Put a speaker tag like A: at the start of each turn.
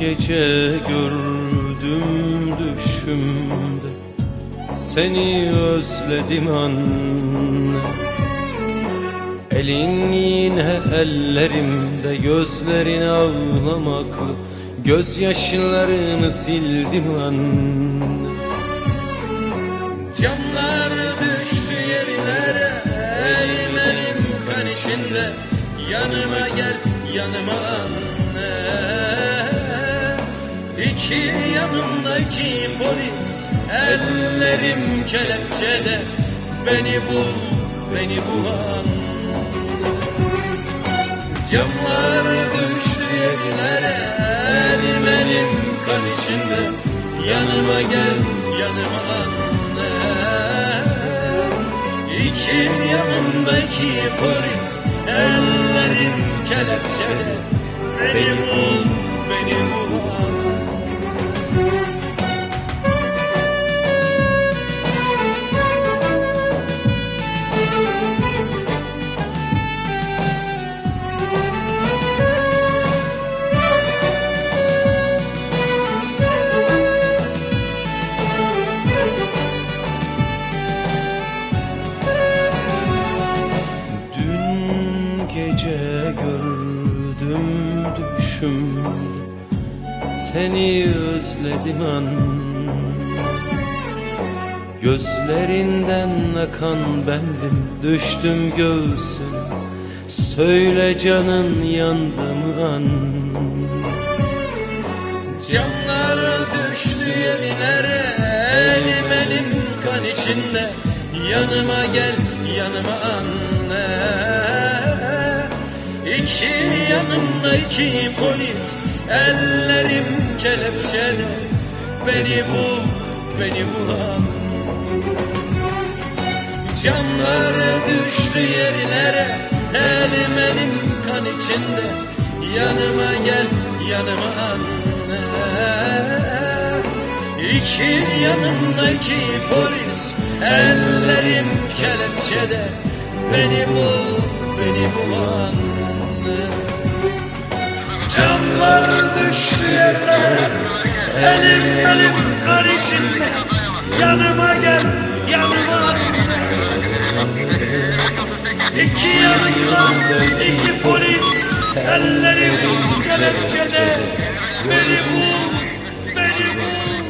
A: gece gördüm düşümde. Seni özledim anne. Elin yine ellerimde gözlerin ağlamaklı. Gözyaşlarını sildim anne. Camlar düştü yerlere Elim elim kan içinde. Yanıma gel yanıma anne İki yanımda iki polis Ellerim kelepçede. Beni bul beni bul anne Camlar düştü yerlere Elim elim kan içinde. Yanıma gel yanıma anne. İki yanımdaki polis Ellerim kelepçede. Beni bul Dün gece gördüm düşümde Seni özledim anne Gözlerinden akan bendim. Düştüm göğsüne Söyle canın yandı mı anne Camlar düştü yerlere içinde. Yanıma gel yanıma anne. İki yanımda iki polis. Ellerim kelepçede Beni bul beni bul anne Camlar düştü yerlere. Elim elim kan içinde. Yanıma gel yanıma anne İki yanımdaki polis Ellerim kelepçede. Beni bul beni bul anne Camlar düştü yerlere Elim elim kan içinde. Yanıma gel yanıma İki yanımda iki polis Ellerim kelepçede. Beni bul beni bul